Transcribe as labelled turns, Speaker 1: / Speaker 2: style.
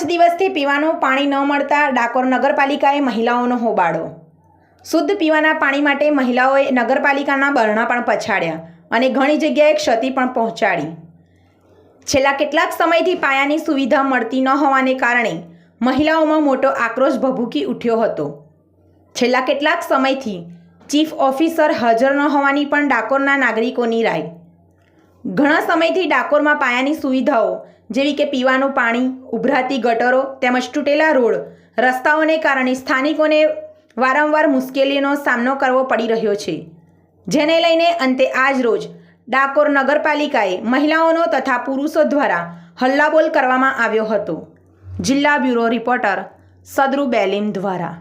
Speaker 1: દિવસથી પીવાનું પાણી ન મળતા ડાકોર નગરપાલિકાએ મહિલાઓનો હોબાળો. શુદ્ધ પીવાના પાણી માટે મહિલાઓએ નગરપાલિકાના બરણા પણ પછાડ્યા અને ઘણી જગ્યાએ ક્ષતિ પણ પહોંચાડી. છેલ્લા કેટલાક સમયથી પાયાની સુવિધા મળતી ન હોવાને કારણે મહિલાઓમાં મોટો આક્રોશ ભભૂકી ઉઠ્યો હતો. છેલ્લા કેટલાક સમયથી ચીફ ઓફિસર હાજર ન હોવાની પણ ડાકોરના નાગરિકોની રાય ઘણા સમયથી ડાકોરમાં પાયાની સુવિધાઓ, જેવી કે પીવાનું પાણી, ઉભરાતી ગટરો તેમજ તૂટેલા રોડ, રસ્તાઓને કારણે સ્થાનિકોને વારંવાર મુશ્કેલીનો સામનો કરવો પડી રહ્યો છે. જેને લઈને અંતે આજ રોજ ડાકોર નગરપાલિકાએ મહિલાઓનો તથા પુરુષો દ્વારા હલ્લાબોલ કરવામાં આવ્યો હતો. જિલ્લા બ્યુરો રિપોર્ટર સદરુ બેલીમ દ્વારા.